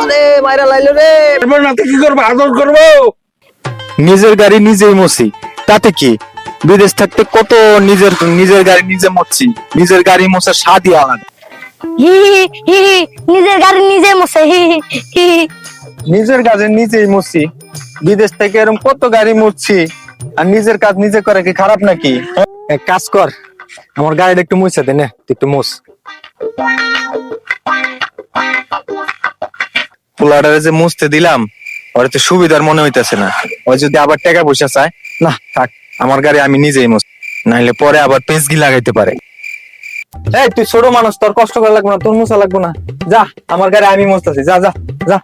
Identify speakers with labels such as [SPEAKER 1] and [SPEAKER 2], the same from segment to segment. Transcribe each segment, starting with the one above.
[SPEAKER 1] আরে মাইরা লাইলো রে।
[SPEAKER 2] এরপর না কি করব? আদর করব?
[SPEAKER 3] নিজের গাড়ি নিজেই মসি তাতে কি? বিদেশ থাকতে কত নিজের নিজের গাড়ি নিজে মরছি। নিজের গাড়ি মোছার স্বাদই আলাদা
[SPEAKER 4] হি হি নিজের গাড়ি নিজে মশে হি হি হি হি।
[SPEAKER 3] নিজের কাজে নিজেই মরছি। বিদেশ থেকে এরকম কত গাড়ি মরছি। আর নিজের কাজ নিজে করে কি খারাপ নাকি? এক কাজ কর আমার গাড়িটা একটু মুছে দে নে তুই একটু মুছ পোলাটারে যে মুছতে দিলাম ওর তো সুবিধার মনে হইতেছে না। ও যদি আবার টাকা পয়সা চায় না থাক আমার গাড়ি আমি নিজেই মুছ নাইলে পরে আবার পেঁচগি লাগাইতে পারে। এই তুই ছোট মানুষ তোর কষ্ট করা লাগবে না তোর মুছা লাগবে না। যা আমার গাড়ি আমি মুছতেছি যা যা যা।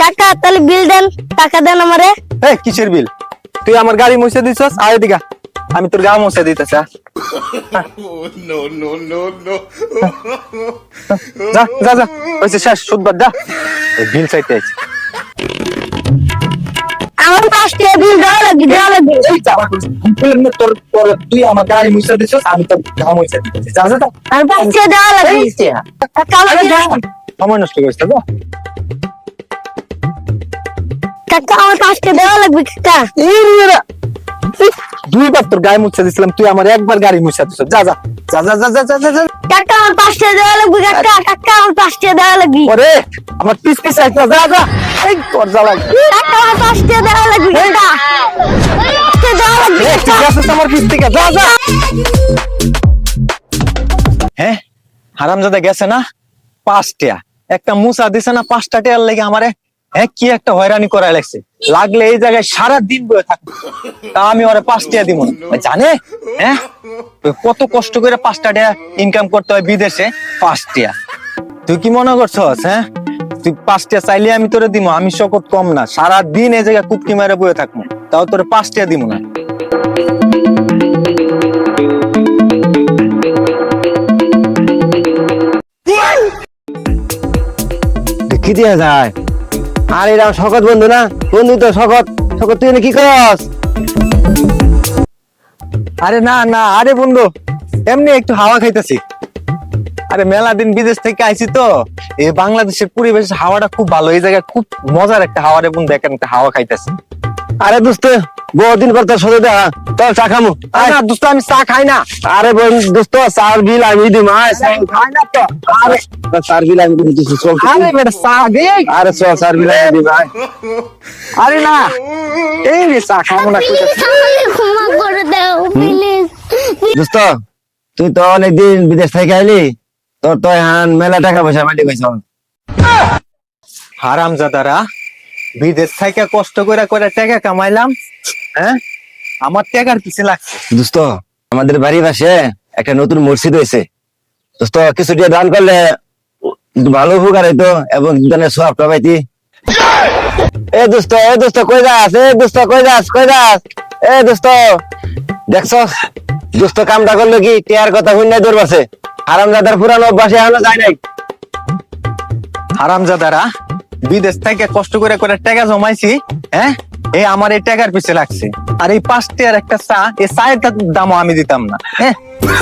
[SPEAKER 4] কাকা তাহলে বিল দেন টাকা দেন আমারে।
[SPEAKER 3] এই কিসের বিল? তুই আমার গাড়ি মুছে দিছস আয় দিগা আমি তোর গা মুছে দিতেছি আ। যা যা যা। হয়েছে শেষ সুদবার যা। বিল চাইতে আইছি।
[SPEAKER 4] আমার পাঁচ টাকা বিল দেওয়া লাগবে দেওয়া লাগবে।
[SPEAKER 3] না, তোর তোর- তুই আমার গাড়ি মুছে দিছস আমি তোর গা মুছে দিতেছি। যা যা যা।
[SPEAKER 4] আর পাঁচ টাকা দেওয়া লাগবে।
[SPEAKER 3] সময় নষ্ট করিস না, যা।
[SPEAKER 4] কাকা আমার পাঁচ টাকা দেওয়া লাগবে কাকা।
[SPEAKER 3] এই, দুইবার তোর গায়ে মুছে দিছিলাম তুই আমার একবার গাড়ি মুছে দিছস যা যা যা যা যা যা যা যা।
[SPEAKER 4] কাকা আমার পাঁচ দেওয়া লাগবে কাকা কাকা আমার দেওয়া লাগবে।
[SPEAKER 3] ওরে আমার পিস পিস একটা যা যা। এই তোর যা লাগবে
[SPEAKER 4] কাকা আমার দেওয়া লাগবে কাকা। পাঁচ দেওয়া লাগবে
[SPEAKER 3] ঠিক আছে আমার পিস থেকে যা যা। হ্যাঁ হারামজাদা গেছে না? পাঁচটা। একটা মুসা দিছে না পাঁচটা টেয়ার লেগে আমারে হ্যাঁ কি একটা হয়রানি করা লাগছে? লাগলে এই জায়গায় সারা দিন বয়ে থাকব। তা আমি ওরে পাঁচটা দিব না। জানে? হ্যাঁ? কত কষ্ট করে পাঁচটা টাকা ইনকাম করতে হয় বিদেশে? পাঁচটা তুই কি মনে করছস হ্যাঁ? তুই পাঁচটা চাইলে আমি তোরে দিব, আমি শকত কম না। সারা দিন এই জায়গায় কুটকি মেরে বয়ে থাকব। তাও তোরে পাঁচটা দিব না।
[SPEAKER 1] কি দিয়া যায়। আর এরা শকত বন্ধু না? বন্ধু তো শকত। শকত, তুই কি করস?
[SPEAKER 3] আরে না না, আরে বন্ধু, এমনি একটু হাওয়া খাইতেছি। আরে মেলা দিন বিদেশ থেকে আইছি তো, এই বাংলাদেশের পরিবেশ, হাওয়াটা খুব ভালো। এই জায়গায় খুব মজার একটা হাওয়া রে বন্ধু একটা হাওয়া খাইতেছি।
[SPEAKER 1] আরে দোস্ত বহুদিন পর তোর সাথে দেখা তোর চা খামু।
[SPEAKER 3] আরে না দোস্ত আমি চা খাই না।
[SPEAKER 1] আরে দোস্ত চার বিল আমি দিম আয়।
[SPEAKER 3] খাই না তো।
[SPEAKER 1] আরে চার বিল আমি তুই চল
[SPEAKER 3] আরে বেটা চা দে।
[SPEAKER 1] আরে চল চার বিল আমি দিম আয়।
[SPEAKER 3] আরে না এই রে চা খাব না
[SPEAKER 4] ক্ষমা করে দাও প্লিজ।
[SPEAKER 1] দোস্ত তুই তো অনেকদিন বিদেশ থেকে আইলি তোর তো হান মেলা টাকা পয়সা মাটি গেছ
[SPEAKER 3] হারামজাদারা বিদেশ থেকে কষ্ট করে করে টাকা কামাইলাম হ্যাঁ? আমার টাকার পিছে লাগছে।
[SPEAKER 1] দোস্ত আমাদের বাড়ির পাশে একটা নতুন মসজিদ হয়েছে। দোস্ত কিছু দিয়ে দান করলে ভালো উপকার হইতো এবং দানের সবটা পাইতি। এ দোস্ত এ দোস্ত কই যাস? এ দোস্ত কই যাস? কই যাস? এ দোস্ত দেখছ দোস্ত কামটা করল কি টিয়ার কথা শুনে দূর বাসে আরাম দাদার পুরানো অভ্যাসে এখনও যায় নাই?
[SPEAKER 3] হারামজাদারা বিদেশ থেকে কষ্ট করে করে টাকা জমাইছি হ্যাঁ? এই আমার এই টাকার পিছে লাগছে। আর এই পাঁচ টিয়ার একটা চা, এই চায়ের দামও আমি দিতাম না হ্যাঁ?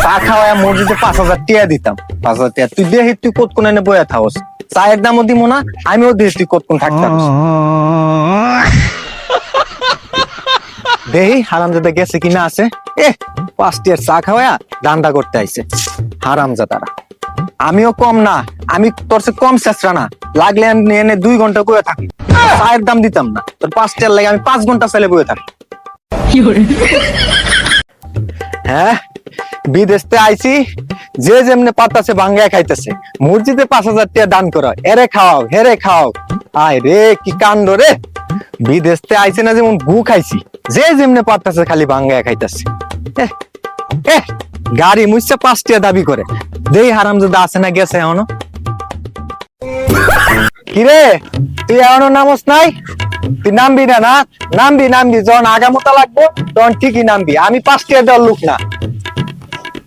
[SPEAKER 3] চা খাওয়া মসজিদে পাঁচ হাজার টিয়া দিতাম। পাঁচ হাজার টিয়া। তুই দেখি তুই কত কোন এনে বয়া থাকস? চায়ের দামও দিব না, আমিও দেখি তুই কত কোন থাকতাম দেহি হারামজাদা গেছে কিনা আছে? এ পাঁচ টিয়ার চা খাওয়া দান্দা করতে আইছে। হারামজাদারা। আমিও কম না আমি তোর চেয়ে কম চেষ্টা না। লাগলে আমি এনে দুই ঘণ্টা বয়ে থাকি। চায়ের দাম দিতাম না তোর পাঁচ টাকার লাগে আমি পাঁচ ঘণ্টা চাইলে বয়ে থাকি। হ্যাঁ বিদেশ থেকে আইছি যে যেমনে পাতাছে ভাঙ্গায় খাইতেছে। মসজিদে পাঁচ হাজার টাকা দান করো এরে খাও হেরে খাও আয় রে কি কাণ্ড রে। বিদেশ থেকে আইছি না যেমন গু খাইছি যে যেমনে পাতাছে খালি ভাঙ্গায় খাইতেছে। এহ, গাড়ি মুছছে পাঁচ টাকা দাবি করে। দেই হারাম যদি আছে না গেছে এখনও? কিরে তুই এখনও নামস নাই? তুই নামবি না না? নামবি নামবি যখন আগামতা লাগবো তখন ঠিকই নামবি। আমি পাঁচ টাকা দেওয়ার লোক না।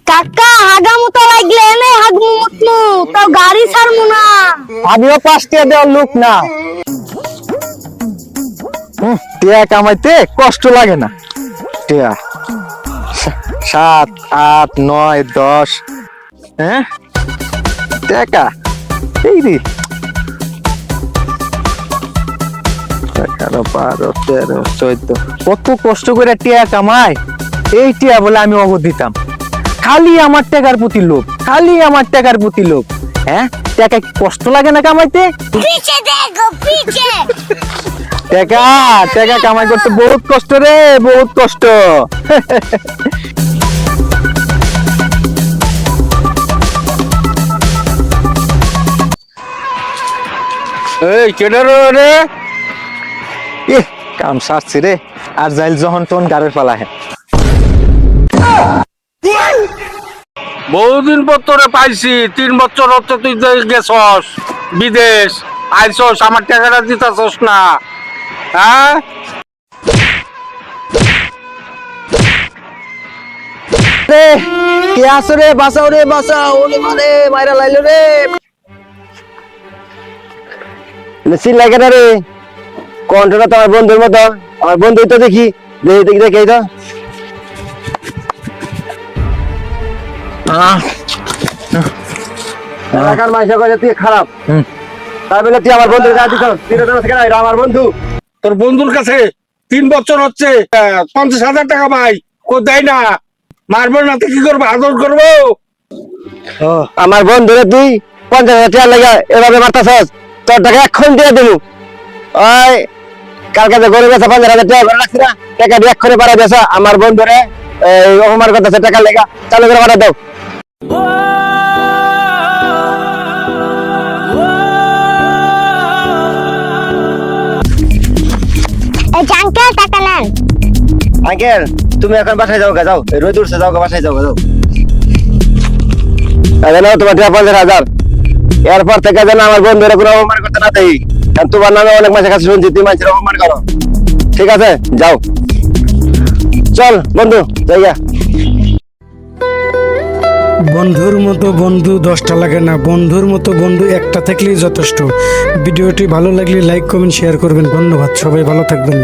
[SPEAKER 4] কাকা হাগামতো লাগলে এনে হাগমু মুতমু তাও গাড়ি ছাড়মু না।
[SPEAKER 3] আমিও পাঁচ টাকা দেওয়ার লোক না। টিয়া কামাইতে কষ্ট লাগে না। টিয়া সাত আট নয় দশ। হ্যাঁ? টাকা। এই রে। এগারো বারো তেরো চোদ্দ। কত কষ্ট করে টিয়া কামাই এই টিয়া বলে আমি অগ দিতাম। খালি আমার টাকার প্রতি লোক খালি আমার টাকার প্রতি লোক হ্যাঁ? টাকা কষ্ট লাগে না কামাইতে? টাকা টাকা কামাই করতে বহুত কষ্ট রে বহুত কষ্ট।
[SPEAKER 2] এই কেডে রে?
[SPEAKER 3] ইহ, কাম সারছি রে। আর যাইল যখন তখন গাড়ির পালা হ্যাঁ
[SPEAKER 2] বহুদিন পর তোরে পাইছি তিন বছর হচ্ছে তুই গেছস বিদেশ আইসস আমার টাকাটা দিতাছস না। হ্যাঁ?
[SPEAKER 3] রে কে আসো রে? বাঁচাও রে বাঁচাও। ওরে মারে মাইরা লাইলো রে।
[SPEAKER 1] সিল লাগে না রে। কণ্ঠটা তো আমার বন্ধুর মতো। আমার বন্ধুই তো দেখি। দেখি দেখি দেখি তো। এলাকার মানুষ কাছে তুই খারাপ। বলে তুই আমার বন্ধুর কাছে আমার বন্ধু।
[SPEAKER 2] তোর বন্ধুর কাছে তিন বছর হচ্ছে পঞ্চাশ হাজার টাকা পাই কো দেয় না। মারবো না কি করব? আদর করব?
[SPEAKER 1] আমার বন্ধুরে তুই পঞ্চাশ হাজার টাকা লাগে এভাবে মারতাছস? তোর টাকা এক্ষণ দিয়ে দেবো ওই কালকে যে গরিব আছে পঞ্চাশ হাজার টাকা করে রাখছি না টাকা দিয়ে এক্ষণে পাঠাই দিয়েছ। আমার বন্ধুরে অপমান করতেছে টাকা লেগা চালু করে পাঠাই দাও।
[SPEAKER 4] এই জাঙ্কেল টাকা নেন
[SPEAKER 1] আঙ্কেল তুমি এখন বাসায় যাও গা যাও। রোদ উঠছে যাও গা বাসায় যাও গা যাও। তোমার টাকা পঞ্চাশ হাজার। এরপর থেকে যেন আমার বন্ধুরা কোনো অপমান করতে না দেই। কারণ তোমার নামে অনেক মাসের কাছে শুনছি, তুমি মানুষের অপমান করো। ঠিক আছে? যাও। চল, বন্ধু যাইয়া
[SPEAKER 5] বন্ধুর মতো বন্ধু দশটা লাগে না। বন্ধুর মতো বন্ধু একটা থাকলেই যথেষ্ট। ভিডিওটি ভালো লাগলে লাইক, কমেন্ট শেয়ার করবেন। ধন্যবাদ। সবাই ভালো থাকবেন।